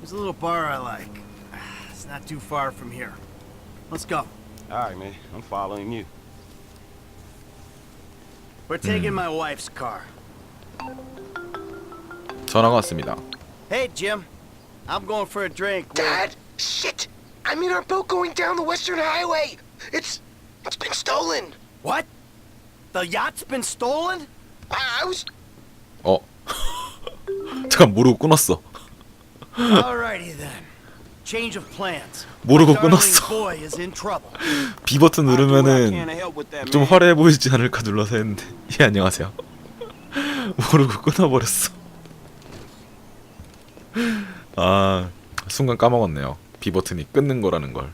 There's a little bar I like. It's not too far from here. Let's go. All right, man. I'm following you. We're taking my wife's car. 전화가 왔습니다. Hey, Jim. I'm going for a drink. with- Dad, shit! I'm in our boat going down the Western Highway. It's it's been stolen. What? The yacht's been stolen? I, I was 어. 잠깐 모르고 끊었어. Alrighty then. Change of plans. 모르고 끊었어. boy is in trouble. B 버튼 누르면은 좀. 화려해 보이지 않을까 눌러서 했는데. 예 안녕하세요. 모르고 끊어버렸어. 아 순간 까먹었네요. B 버튼이 끊는 거라는 걸.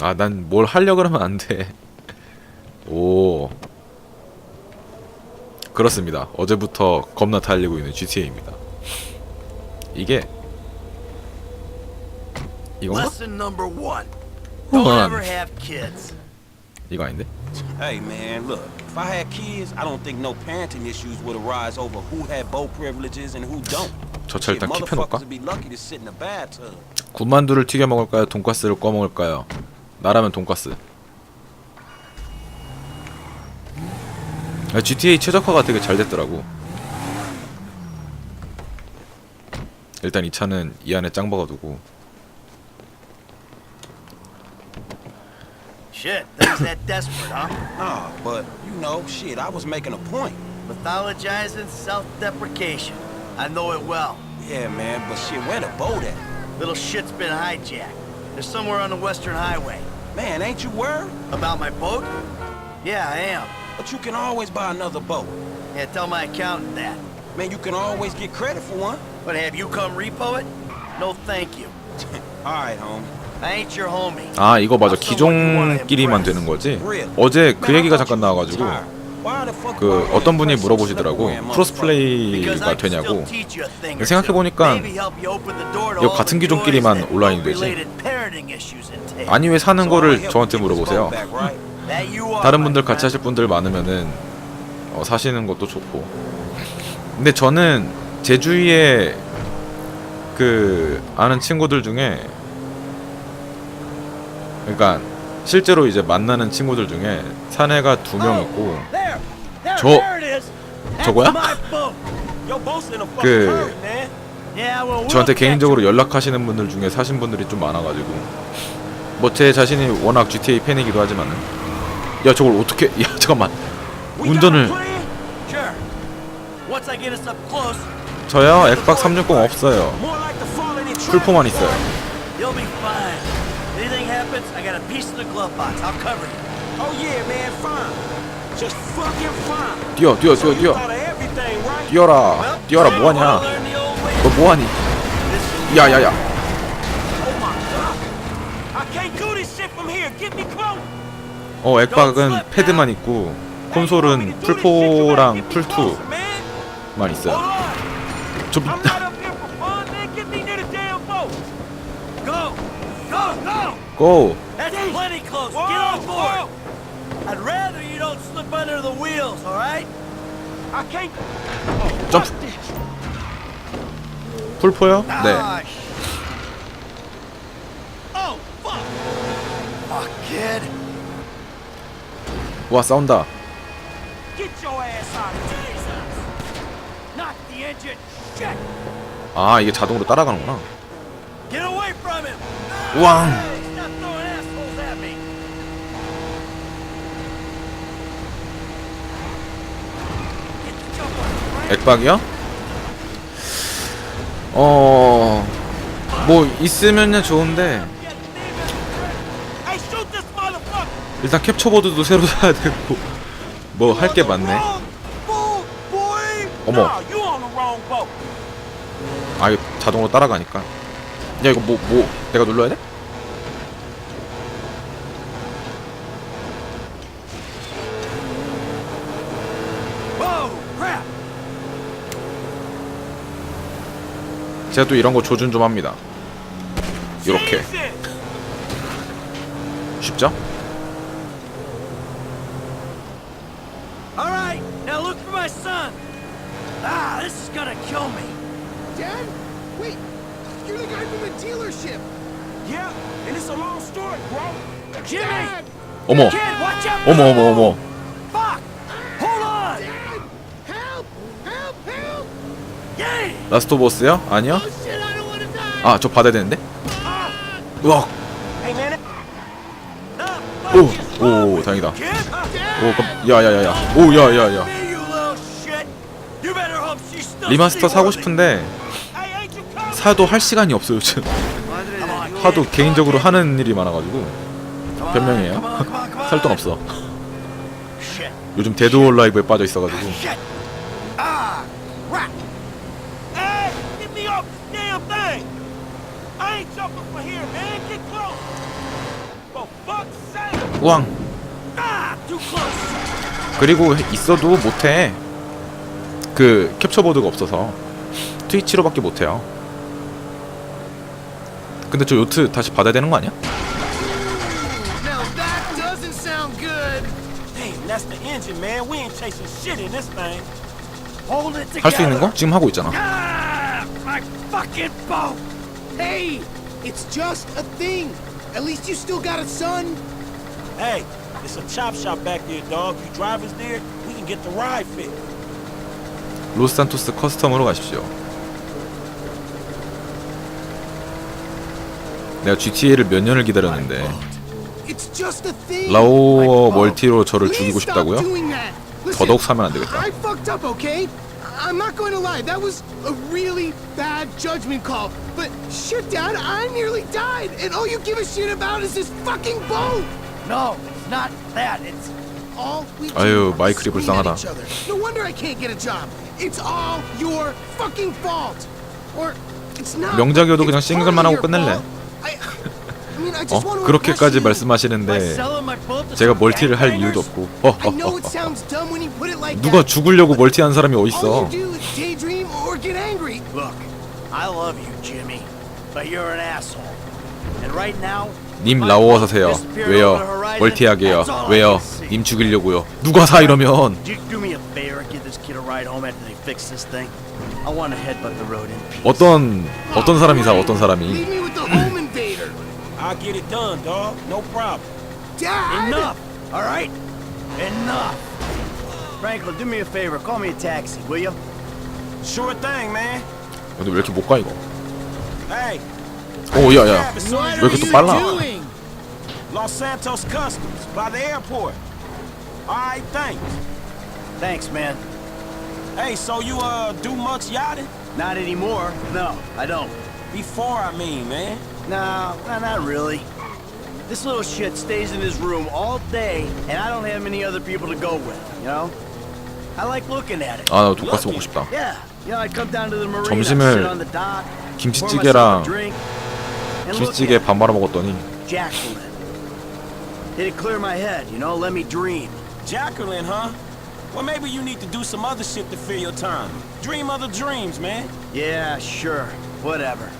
아 난 뭘 하려 그러면 안 돼. 오. 그렇습니다. 어제부터 겁나 달리고 있는 GTA입니다. 이게 이건가? Lesson number one. Don't One. ever have kids. 이거 아닌데? Hey, man, look. If I had kids, I don't think no parenting issues would arise over who had boat privileges and who don't. 저차 일단 Shit, 킵해 놓을까? motherfuckers would be lucky to sit in a bathtub. 군만두를 튀겨 먹을까요? 돈가스를 꺼 먹을까요? 나라면 돈가스. GTA 최적화가 되게 잘 됐더라고. 일단 이 차는 이 안에 짱 박아두고 Shit, things that desperate, huh? Nah, but, you know, shit, I was making a point. Mythologizing self-deprecation. I know it well. Yeah, man, but shit, where the boat at? Little shit's been hijacked. They're somewhere on the Western Highway. Man, ain't you worried? About my boat? Yeah, I am. But you can always buy another boat. Yeah, tell my accountant that. Man, you can always get credit for one. But have you come repo it? No, thank you. All right, homie. I ain't your homie. 아 이거 맞아 기종끼리만 되는 거지 어제 그 얘기가 잠깐 나와가지고 그 어떤 분이 물어보시더라고 크로스 플레이가 되냐고 생각해보니까 이거 같은 기종끼리만 온라인이 되지. 아니 왜 사는 거를 저한테 물어보세요 다른 분들 같이 하실 분들 많으면은 어, 사시는 것도 좋고. 근데 저는 제 주위에 그 아는 친구들 중에 그러니까 실제로 이제 만나는 친구들 중에 사내가 두 명 있고 저- 저거야? 그- 저한테 개인적으로 연락하시는 분들 중에 사신 분들이 좀 많아가지고 뭐 제 자신이 워낙 GTA 팬이기도 하지만은 야 저걸 어떻게 야 잠깐만 운전을 저요 엑박 360 없어요 풀포만 있어요. Oh. 뛰어 뛰어 뛰어 뛰어? 뛰어라 뛰어라 뭐하냐? 너 뭐하니 야야야 어 엑박은 패드만 있고 콘솔은 풀4랑 풀2만 있어요! Go! 고! 점프 풀포요? 네 Ah, Oh, kid. 와 싸운다! 아 이게 자동으로 따라가는구나! 우왕? 엑박이요? 어... 뭐 있으면 좋은데 Hey, shoot this motherfucker. 일단 캡처보드도 새로 사야 되고 뭐 할 게 많네. 어머. 아 이거 자동으로 따라가니까 야 이거 뭐 뭐 내가 눌러야 돼? 제가 또 이런 거 조준 좀 합니다 요렇게. 쉽죠? All right, now look for my son. Ah, this is gonna kill me. Dad? Wait, you're the guy from the dealership. Yeah, and it's a long story, bro. Jimmy! Dad! 어머 Kid, watch out! 어머 어머 어머 Fuck! Hold on! Dad! Help! Help! Help! Yay! 라스트 오브 어스야? 아니야? Oh shit, I don't want to die! 아 저 받아야 되는데? 우와 Hey, man. 오, 오 다행이다 Kid? 오 깜, 야야야야 오 야야야 Me, you little shit! You better hope she's still 리마스터 사고. 싶은데? 사도 할 시간이 없어요 요즘 하도 개인적으로 하는 일이 많아가지고 변명이에요. 살 돈 없어. 요즘 데드 올 라이브에 빠져 있어가지고. Ah! 우왕 Ah! 그리고 있어도 못해 그 캡처보드가 없어서 트위치로밖에 못해요 근데 저 요트 다시 받아야 되는 거 아니야? 할 수 있는 거? 지금 하고 있잖아 Ah! Hey, it's just a thing. At least you still got a son. Hey, it's a chop shop back there, dog. You drivers there, we can get the ride fit. 로스산토스 커스텀으로 가십시오 내가 GTA를 몇 년을 기다렸는데. 라오어 멀티로 저를 죽이고 싶다고요? 더더욱 사면 안 되겠다? I'm not going to lie. That was a really bad judgment call. But shit, Dad, I nearly died, and all you give a shit about is this fucking boat. No, it's not that. It's All we do 아유, 마이클이 불쌍하다. No wonder I can't get a job. It's all your fucking fault. Or it's not. 명작이어도 그냥 싱글만 하고 끝낼래. 어? want to 그렇게까지 말씀하시는데 제가 멀티를 할? 이유도 없고 I know it 허허허 sounds dumb when you put it like 누가 that. 죽으려고 멀티한 사람이 어딨어 you do is daydream or get angry. Look, I love you, Jimmy, but you're an asshole. And right now, 님 라오어 사세요 왜요. 멀티하게요 왜요. 님 죽이려고요 누가 사 이러면 ride home after they fix this thing? I want to headbutt the road in peace. 어떤 어떤 사람이 사 어떤 Leave 사람이 me with the home invader. I'll get it done, dog. No problem. Dad! Enough, all right? Enough. Franklin, do me a favor, call me a taxi, will you? Sure thing, man. 근데 왜 이렇게 못 가 이거 Hey. 오 야야 as soon as 왜 이렇게 또 빨라 doing? Los Santos Customs by the airport. All right, thanks. Thanks, man. Hey, so you uh do much yachting? Not anymore. No, I don't. Before, I mean, man. No, no, not really. This little shit stays in his room all day, and I don't have many other people to go with, you know? I like looking at it. 아 나 돈가스 먹고 싶다 Yeah, you know, I'd come down to the marina, 점심을 sit on the dock, pour myself a 김치찌개랑 drink, and look 김치찌개 at 밥 말아 먹었더니 Jacqueline. It'd clear my head, you know, let me dream. Jacqueline, huh? Or maybe you need to do some other shit to fill your time. Dream other dreams, man. Yeah, sure. Whatever.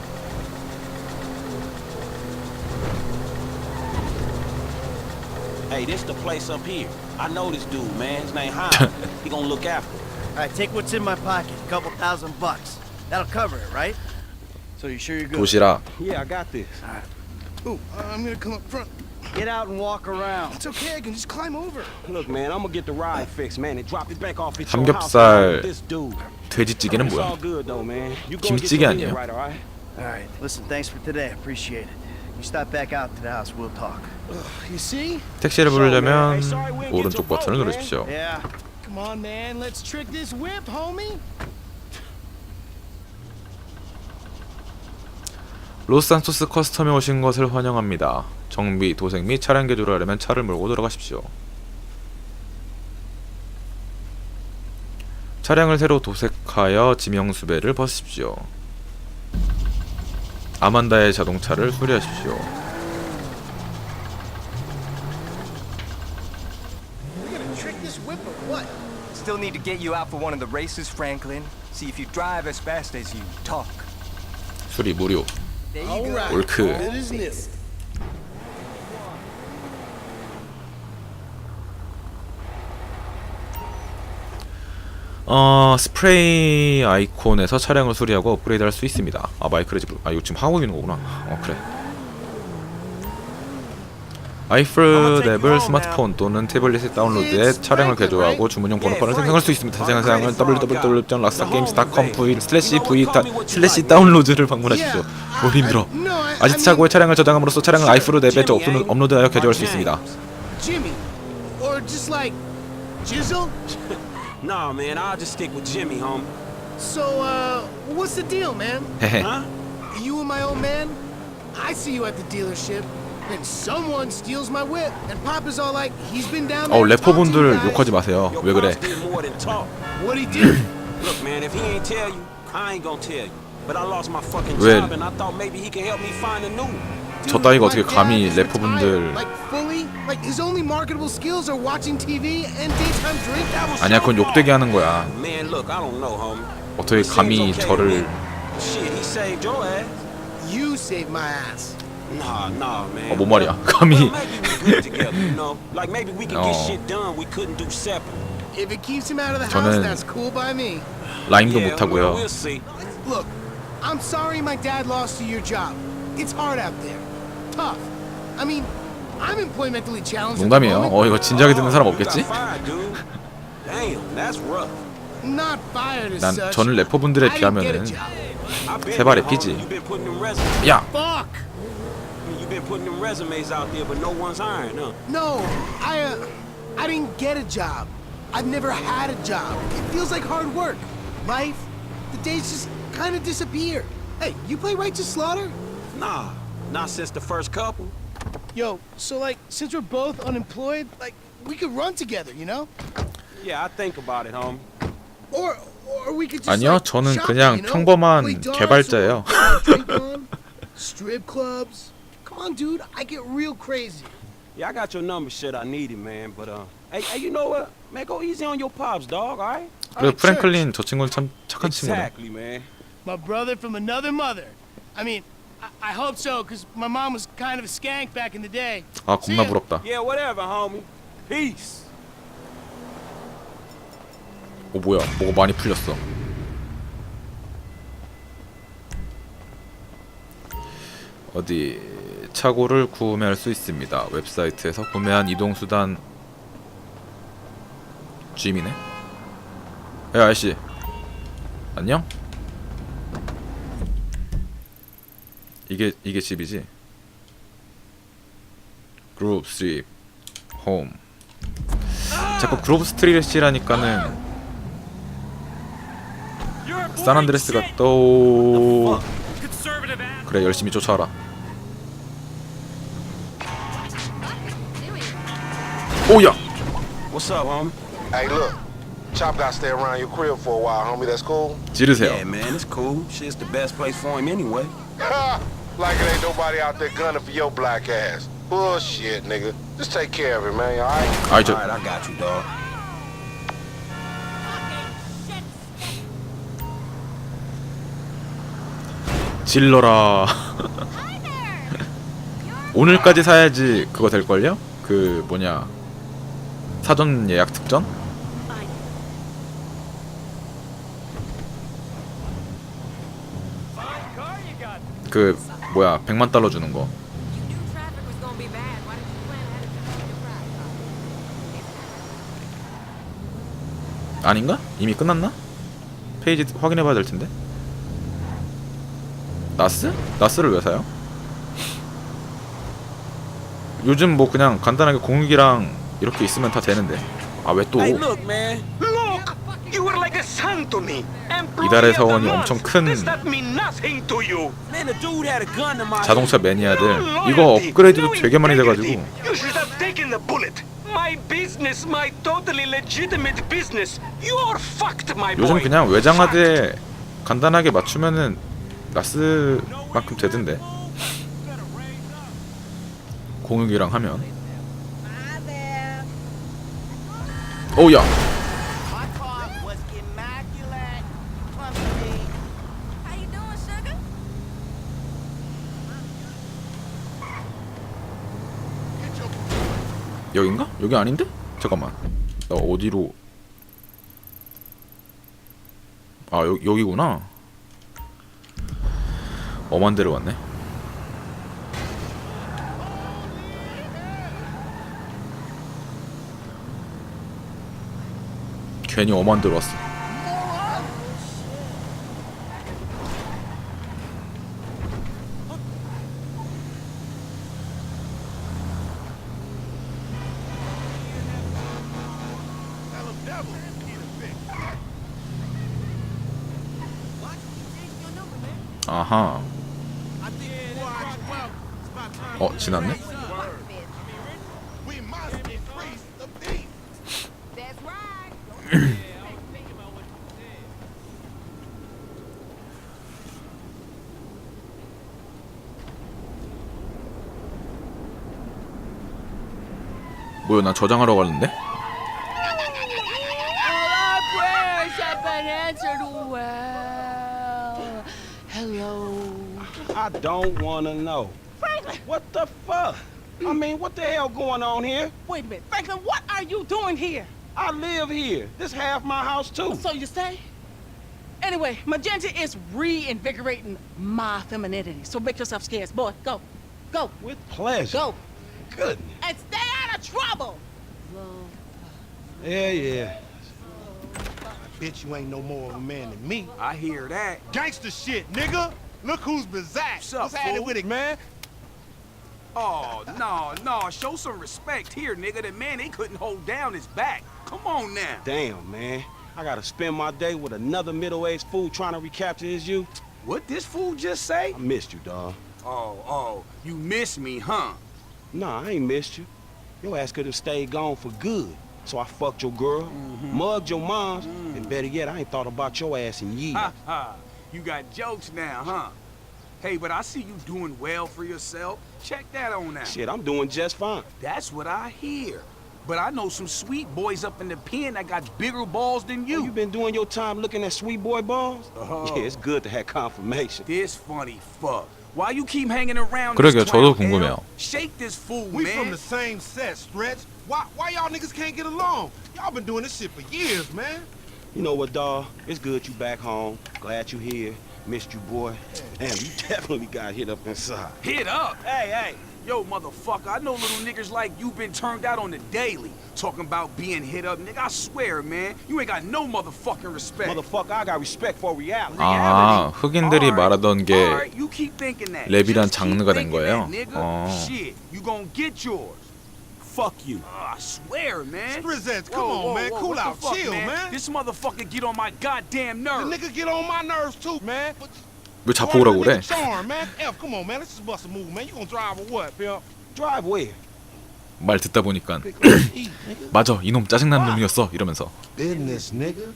Hey, this the place up here. I know this dude, man. His name Hines. he gonna look after it. All right, take what's in my pocket. A couple thousand bucks. That'll cover it, right? So you sure you're good? Push it up. Yeah, I got this. All right. Ooh, I'm gonna come up front. Get out and walk around. It's okay, I can just climb over. Look, man, I'm gonna get the ride fixed, man, and drop it back off at your house 삼겹살, this dude. 돼지찌개는 It's all 뭐야 good though, man. You go get 김치찌개 your 아니에요? head right, all right? All right, listen, thanks for today. Appreciate it. You stop back out to the house, we'll talk. You see? 택시를 부르려면 오른쪽 버튼을. 누르십시오 Yeah. Come on, man, let's trick this whip, homie. 로스산토스 커스텀에 오신 것을 환영합니다 정비, 도색 및 차량 개조를 하려면 차를 몰고 들어가십시오 차량을 새로 도색하여 지명수배를 벗으십시오 아만다의 자동차를 수리하십시오 We're gonna trick this whip or what? Still need to get you out for one of the races, Franklin. See if you drive as fast as you talk. 수리 무료 옳크. it is new. 어 스프레이 아이콘에서 차량을 수리하고 업그레이드 할 수 있습니다. 아 마이크를 지금 아 이거 지금 하고 있는 거구나. 어 그래. 아이플 앱을 스마트폰 또는 태블릿에 다운로드해 차량을 개조하고 주문용 번호판을 생성할 수 있습니다. 생성 사양은 www.rockstargames.com v 슬래시 v 슬래시 다운로드를 방문하십시오. 뭘 힘들어. I, I 아지트 차고의 차량을 저장함으로써 차량을 아이플 앱에 업로드, 업로드하여 개조할 수 있습니다. Nah, man, I'll just stick with Jimmy, homie. So, uh, what's the deal, man? 헤헤. Huh? You and my old man? I see you at the dealership. Then someone steals my whip, and Papa's all like, he's been down there. 어 to talk to you 래퍼분들 guys. 욕하지 마세요. Your 왜 그래? pops did more than talk. What'd he do? Look, man, if he ain't tell you, I ain't gonna tell you. But I lost my fucking 왜- job, and I thought maybe he can help me find a new. 저 따위가 어떻게 감히 래퍼분들- 아니야 그건. 욕되게 하는 거야. 어떻게 감히 저를. 어, 뭔 말이야? 감히 어. 저는-. 라임도 Yeah, 못 하고요. We'll see. Look, I'm sorry my dad lost you your job. It's hard out there. 농담이에요. moment. 어 이거 진지하게 듣는 사람 You 없겠지? got fired, dude. Damn, that's rough. Not fired as 난 such. 저는 래퍼분들에 I didn't get a 비하면은 job. I bet 세 발의 you, 피지. homie, You been putting them resumes. 야 Fuck. You been putting them resumes out there, but no one's hiring, huh? No, I uh, I didn't get a job. I've never had a job. It feels like hard work. Life, the days just kind of disappear. Hey, you play Righteous Slaughter? Nah, not since the first couple. Yo, so like, since we're both unemployed, like, we could run together, you know? Yeah, I think about it, homie. Or, or we could just 아니요, like, 저는 shop, 그냥 you know? 평범한 Play darts 개발자예요. or drink on, strip clubs. Come on, dude, I get real crazy. Yeah, I got your number, shit. I need it, man. But uh, hey, hey, you know what? Man, go easy on your pops, dog. All right? 그리고 프랭클린 저 친구는 참 착한 친구네. Exactly, man. My brother from another mother. I mean, I, hope so, because my mom was kind of a skank back in the day. 아 겁나. 부럽다. Yeah, whatever, homie. Peace. 어 뭐야? 뭐가 많이 풀렸어. 어디 차고를 구매할 수 있습니다. 웹사이트에서 구매한 이동 수단 짐이네. 야 아저씨. 안녕? 이게 이게 집이지. 그룹 스트릿 홈. 자꾸 그룹 스트릿이라니까는 산안드레스가 또 그래 열심히 쫓아라. 오야 What's up, homie? Hey, look. Chop got to stay around your crib for a while, homie. That's cool? 지르세요. Yeah, man, it's cool. Shit's the best place for him anyway. Like it ain't nobody out there gunning for your black ass. Bullshit, nigga. Just take care of it, man, alright? 아이 저 All right, I got you, dog. 질러라. 오늘까지 사야지 그거 될 걸요? 그 뭐냐 사전 예약 특전? 그 뭐야 100만 달러 주는 거. 아닌가? 이미 끝났나? 페이지 확인해 봐야 될 텐데. 나스? 나스를 왜 사요? 요즘 뭐 그냥 간단하게 공유기랑 이렇게 있으면 다 되는데. 아 왜 또? 이달의 사원이 엄청 큰 Does that mean nothing to you? Man, the dude had a gun to my 자동차. 매니아들 이거 업그레이드도 되게 많이 돼가지고 You should have taken the bullet. My business, my totally legitimate business. You're fucked, my boy. 요즘 그냥 외장하드에 간단하게 맞추면은 나스만큼 되던데 공유기랑 하면 오야 My car was immaculate. Clumsy. How you doing, sugar? 여긴가? 여기 아닌데? 잠깐만. 나 어디로? 아 여, 여기구나. 엄한 데로 왔네. 괜히 엄한 데로 왔어 아하 어 지났네? We must increase the peace. That's right. 뭐야 나 저장하러 가는데? Our prayers have been answered well. Hello. I don't wanna know. Franklin! What the fuck? I mean, what the hell going on here? Wait a minute. Franklin, what are you doing here? I live here. This half my house too. So you say? Anyway, Magenta is reinvigorating my femininity. So make yourself scarce. Boy, go. Go. With pleasure. Go. Goodness. And stay out of trouble. Yeah, yeah. Bitch, you ain't no more of a man than me. I hear that. Gangster shit, nigga. Look who's bizarre. What's up, What's happening with it, man? Oh, no, no. Show some respect here, nigga. That man, they couldn't hold down his back. Come on now. Damn, man. I gotta spend my day with another middle-aged fool trying to recapture his youth. What this fool just say? I missed you, dawg. Oh, oh, you miss me, huh? Nah, I ain't missed you. Your ass could have stayed gone for good. So I fucked your girl, mm-hmm. mugged your moms, and mm. better yet, I ain't thought about your ass in years. Ha ha. You got jokes now, huh? Hey, but I see you doing well for yourself. Check that on out. Shit, I'm doing just fine. That's what I hear. But I know some sweet boys up in the pen that got bigger balls than You, you. you been doing your time looking at sweet boy balls? Uh-huh. Yeah, it's good to have confirmation. This funny fuck. Why you keep hanging around 그러게요, this 저도 clown, 궁금해요. L? Shake this fool, We man. from the same set, Stretch. Why, why y'all niggas can't get along? Y'all been doing this shit for years, man. You know what, dawg? It's good you back home. Glad you here. Missed you, boy. Damn, you definitely got hit up inside. Hit up. Hey, hey. Yo, motherfucker, I know little niggas like you been turned out on the daily. Talking about being hit up, nigga. I swear, man. You ain't got no motherfucking respect. Motherfucker, I got respect for reality. 아 흑인들이 말하던 게. 랩이란 장르가 된 거예요? 어. Shit, you gon' get yours. Fuck you. Uh, I swear, man. Strizzettes, come Whoa, on, whoa, man. whoa, Cool the out. fuck, Chill, man. This motherfucker get on my goddamn The nerves. nigga get on my nerves too, man. But 왜 자꾸 오라고 그래? Charm, man. F, come on, man. Let's just bust a move, man. You gonna drive or what, pimp? Drive where? 말 듣다 보니까 맞아 이놈 짜증난 놈이었어 이러면서 Business, nigga.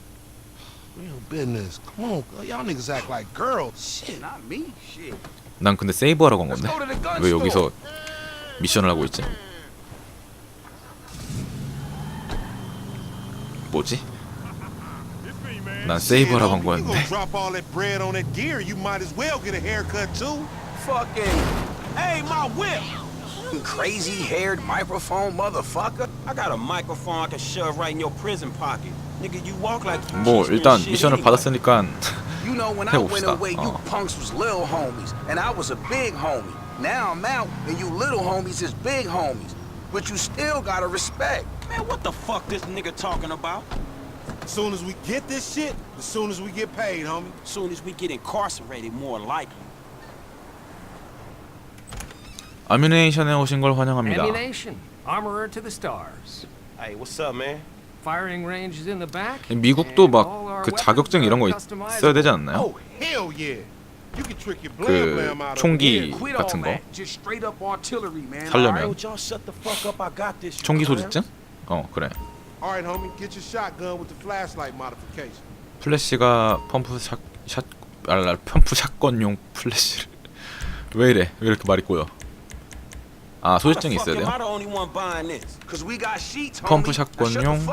Real business. Come on, girl. y'all niggas act like girls. Shit. Not me, shit. 난 근데 세이브하러 간 Let's 건데 the 왜. 여기서 미션을 하고 있지? 뭐지? 난 세이브하러 간 Shit, homie, You 거였는데 gonna drop all that bread on that gear? You might as well get a haircut too. Fucking. Hey, my whip. Crazy haired microphone motherfucker. I got a microphone I can shove right in your prison pocket. Nigga, you walk like you 뭐 teach me 일단 shit 미션을 anyway. 받았으니까 You know, when I went 해봅시다. away, you 어. punks was little homies, and I was a big homie. Now I'm out, and you little homies is big homies. But you still gotta respect. Man, what the fuck this nigga talking about? As soon as we get this shit, as soon as we get paid, homie. Soon as we get incarcerated, more likely. 아뮤네이션에 오신 걸 환영합니다. Ammunition, armorer to the stars. Hey, what's up, man? Firing range is in the back. 미국도 막 그 자격증 이런 거. 있어야 되지 않나요? Oh, hell yeah. You can trick your blam 그 blam out of 총기 it. Quit all 같은 거 that. Just straight up artillery, man. 살려면. Alright, y'all shut the fuck up. I got this. you 총기. 소지증? 어 그래. All right, homie, get your shotgun with the flashlight modification. 플래시가 펌프 샷, 샷 알라 펌프 샷건용 플래시를 왜 이래? 왜 이렇게 말이 꼬여? 아 소지증이 있어야 돼요? 펌프 샷건용.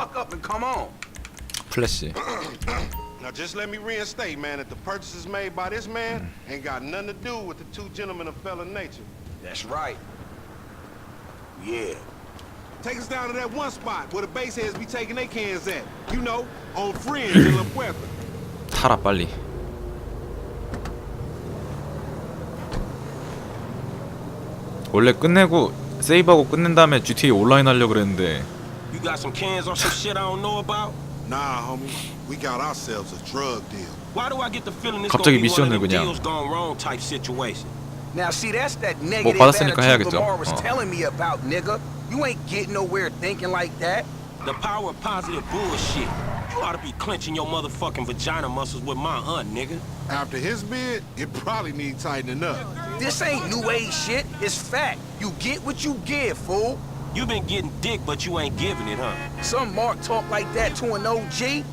플래시. Now just let me reinstate, man, that the purchases made by this man ain't got nothing to do with the two gentlemen of fella nature. That's right. Yeah. Take us down to that one spot where the baseheads be taking their cans at. You know, on Friends in La Puerta. 타라 빨리 원래 끝내고 세이브하고 끝낸 다음에 GTA 온라인 하려고 그랬는데 You got some cans or some shit I don't know about? Nah, homie. We got ourselves a drug deal. Why do I get the feeling this 갑자기 gonna be one 미션을 of them 그냥. deals gone wrong type situation? Now see, that's that negative 받았으니까 attitude 해야겠죠. Lamar was 어. telling me about, nigga. You ain't getting nowhere thinking like that. The power of positive bullshit. You ought to be clenching your motherfucking vagina muscles with my aunt, nigga. After his bid, it probably needs tightening up. This ain't new age shit. It's fact. You get what you give, fool. You been getting dick, but you ain't giving it, huh? Some Mark talk like that to an OG.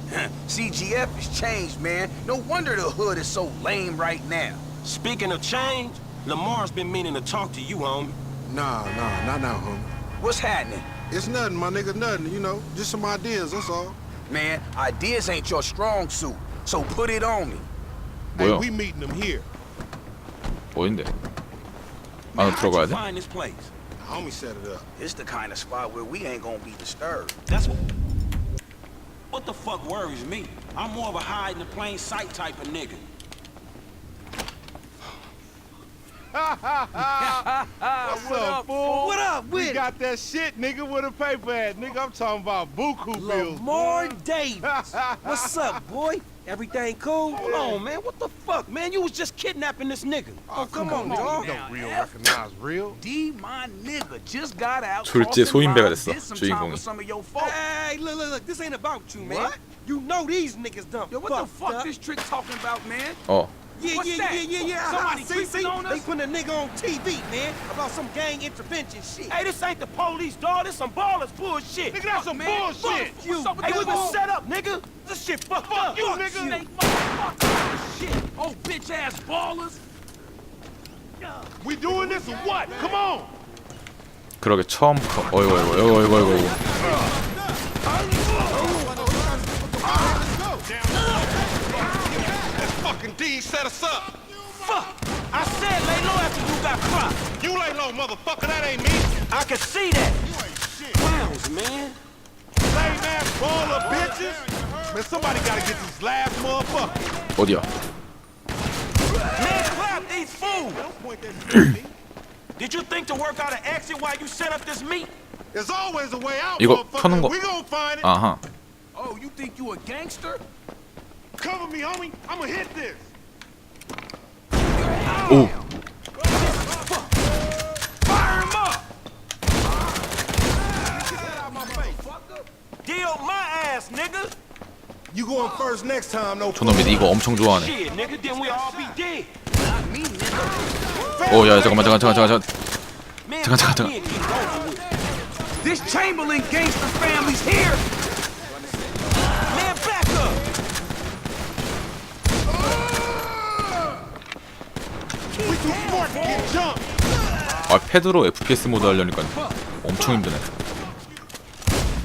CGF has changed, man. No wonder the hood is so lame right now. Speaking of change, Lamar's been meaning to talk to you, homie. Nah, nah, not now, homie. What's happening? It's nothing, my nigga, nothing, you know. Just some ideas, that's all. Man, ideas ain't your strong suit. So put it on me. Hey, 뭐야 we meeting them here. 어딘데 Man, 안으로 how'd you 들어가야 돼? find this place? Homie set it up. It's the kind of spot where we ain't gonna be disturbed. That's what. What the fuck worries me? I'm more of a hide in the plain sight type of nigga. What's up, fool? What up with We it? got that shit, nigga, with a paper at. Nigga, I'm talking about buku bills. Lamar boy. Davis. What's up, boy? Everything cool? Hold on, man. What the fuck, man? You was just kidnapping this nigga. Oh, come on, dog. Don't real recognize real. D, my nigga, just got out. 졸지에 crossing 소인배가 lines, 됐어, did some time 주인공이. with some of your folks. Hey, look, look, look. This ain't about you, man. What? You know these niggas done Yo, what the fucked fuck up. this trick talking about, man? 어 Yeah, What's yeah, that? yeah, yeah, yeah. Somebody see, creeping see? on us? They putting a nigga on TV, man, about some gang intervention shit. Hey, this ain't the police, dog. This some ballers bullshit. Nigga, that's some man. bullshit. Fuck you. What's up with Hey, that we been bull- set up, nigga. This shit fucked up. you, Fuck nigga. Snake Shit, oh bitch ass ballers. We doing this or what? Come on. 그러게 처음부터 어이구 어이구 어이구 어이구 Fucking D set us up. Fuck. I said lay low after you got cropped. You lay low, motherfucker. That ain't me. I can see that. You ain't shit. Clowns, man. Lame ass baller bitches. Man, somebody gotta get these last motherfuckers. 어디야 Man, clap these fools. Don't point that shit at me. Did you think to work out an exit while you set up this meet? There's always a way out, 이거 motherfucker. 켜는 거- We gonna find it. 아하 Oh, you think you a gangster? Cover me, homie. I'ma hit this. 오 Fire him up. Deal my ass, nigga. You going first next time, no 저놈이 이거 엄청 좋아하네 Shit, nigga, then we all be dead. Not me, nigga. 오 야 잠깐만 잠깐 잠깐 잠깐 잠깐 잠깐, 잠깐. This Chamberlain gangster family's here. 아 패드로 FPS 모드 하려니까 엄청 힘드네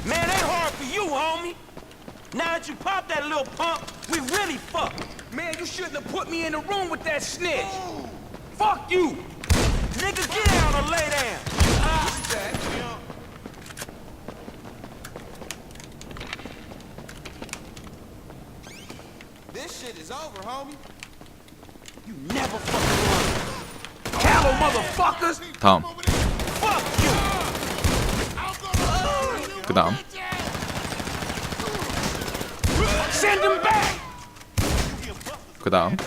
Man, ain't hard for you, homie. Now that you pop that little pump, we really fucked. Man, you shouldn't have put me in the room with that snitch. Fuck you. Nigga, get down or lay down. This shit is over, homie. You never fucking run. 다음. 그 다음. 그 다음.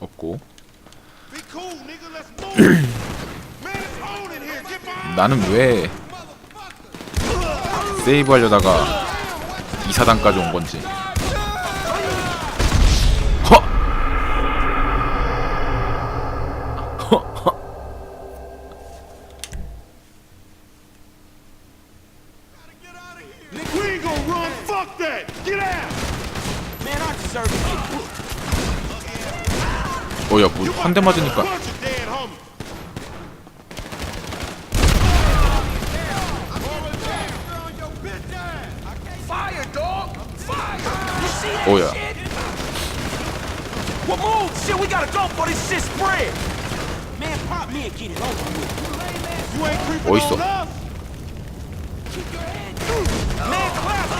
없고. 나는 왜 세이브 하려다가 이 사단까지 온 건지 3대 맞으니까.